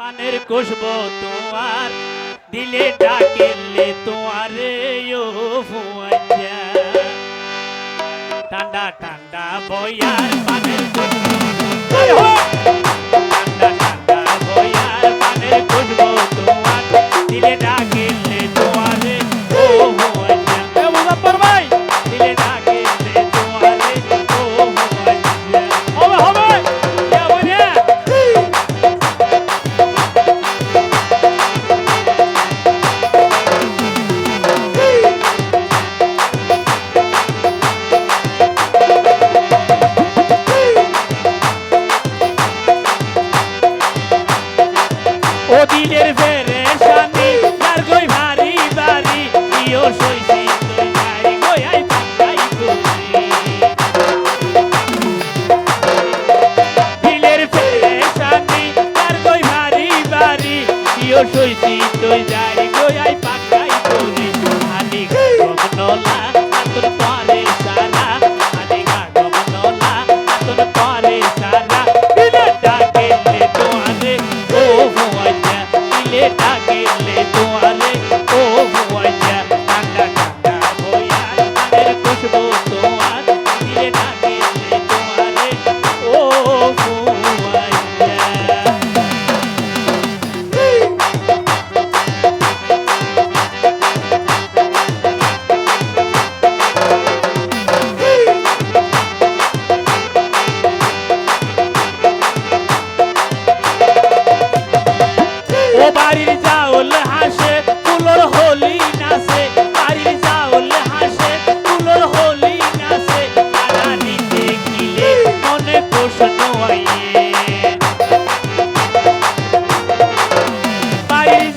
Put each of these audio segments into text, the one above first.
পানের খুশবো তোমার দিলে ডাকিলে তোমার ঠান্ডা ঠান্ডা বইয়ার পানের খুশবো। প্রিয় সইছি তুই যাই গোয়াই পা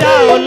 যাওল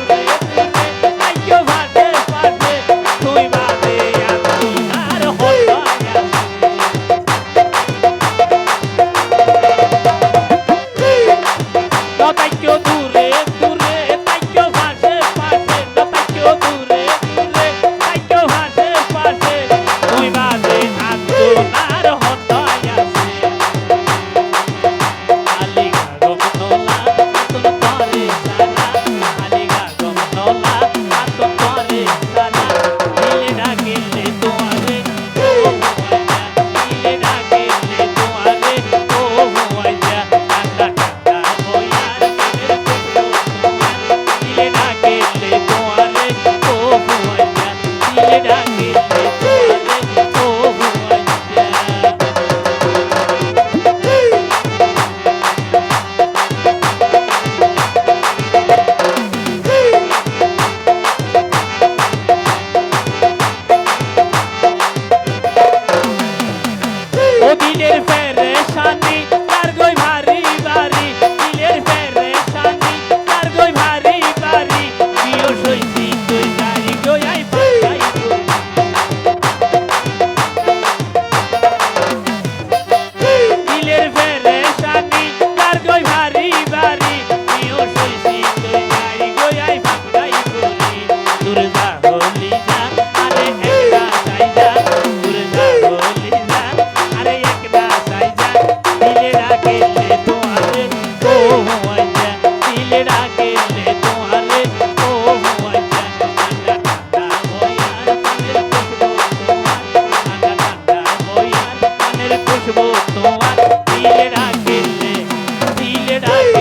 ডাক